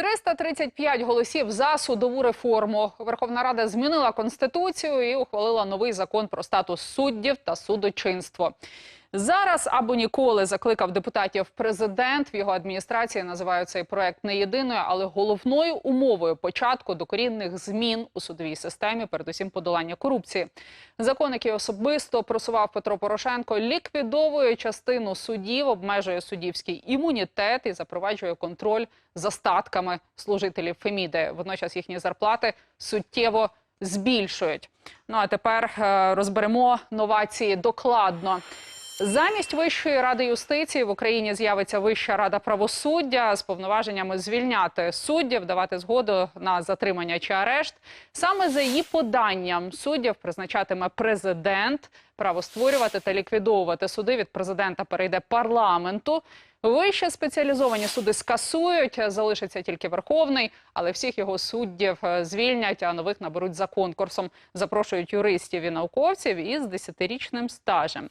335 голосів за судову реформу. Верховна Рада змінила конституцію і ухвалила новий закон про статус суддів та судочинство. Зараз або ніколи закликав депутатів президент. В його адміністрації називають цей проект не єдиною, але головною умовою початку докорінних змін у судовій системі, передусім подолання корупції. Закон, який особисто просував Петро Порошенко, ліквідовує частину судів, обмежує суддівський імунітет і запроваджує контроль за статками служителів Феміди. Водночас їхні зарплати суттєво збільшують. Ну а тепер е, розберемо новації докладно. Замість Вищої ради юстиції в Україні з'явиться Вища рада правосуддя з повноваженнями звільняти суддів, давати згоду на затримання чи арешт. Саме за її поданням суддів призначатиме президент. Право створювати та ліквідовувати суди від президента перейде парламенту. Вище спеціалізовані суди скасують, залишиться тільки Верховний, але всіх його суддів е, звільнять, а нових наберуть за конкурсом. Запрошують юристів і науковців із десятирічним стажем.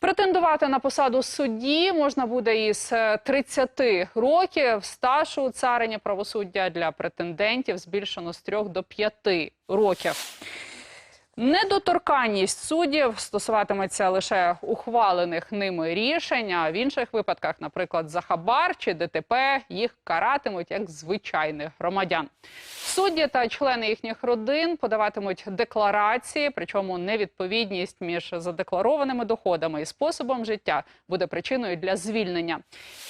Претендувати на посаду судді можна буде із е, 30 років. Стаж у царині правосуддя для претендентів збільшено з 3 до 5 років. Недоторканність суддів стосуватиметься лише ухвалених ними рішень, а в інших випадках, наприклад, за хабар чи ДТП, їх каратимуть як звичайних громадян. Судді та члени їхніх родин подаватимуть декларації, причому невідповідність між задекларованими доходами і способом життя буде причиною для звільнення.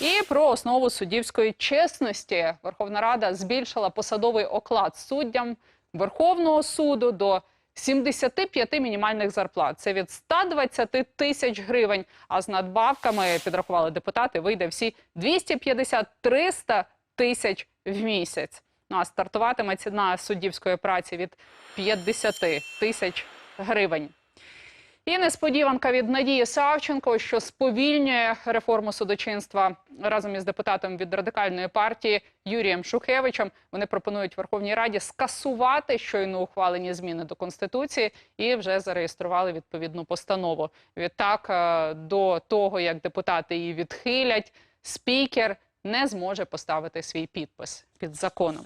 І про основу суддівської чесності Верховна Рада збільшила посадовий оклад суддям Верховного суду до 75 мінімальних зарплат. Це від 120 тисяч гривень. А з надбавками підрахували депутати. Вийде всі 250-300 тисяч в місяць. Ну а стартуватиме ціна суддівської праці від 50 тисяч гривень. І несподіванка від Надії Савченко, що сповільнює реформу судочинства разом із депутатом від радикальної партії Юрієм Шухевичем. Вони пропонують Верховній Раді скасувати щойно ухвалені зміни до конституції і вже зареєстрували відповідну постанову. Відтак, е, до того як депутати її відхилять, спікер не зможе поставити свій підпис під законом.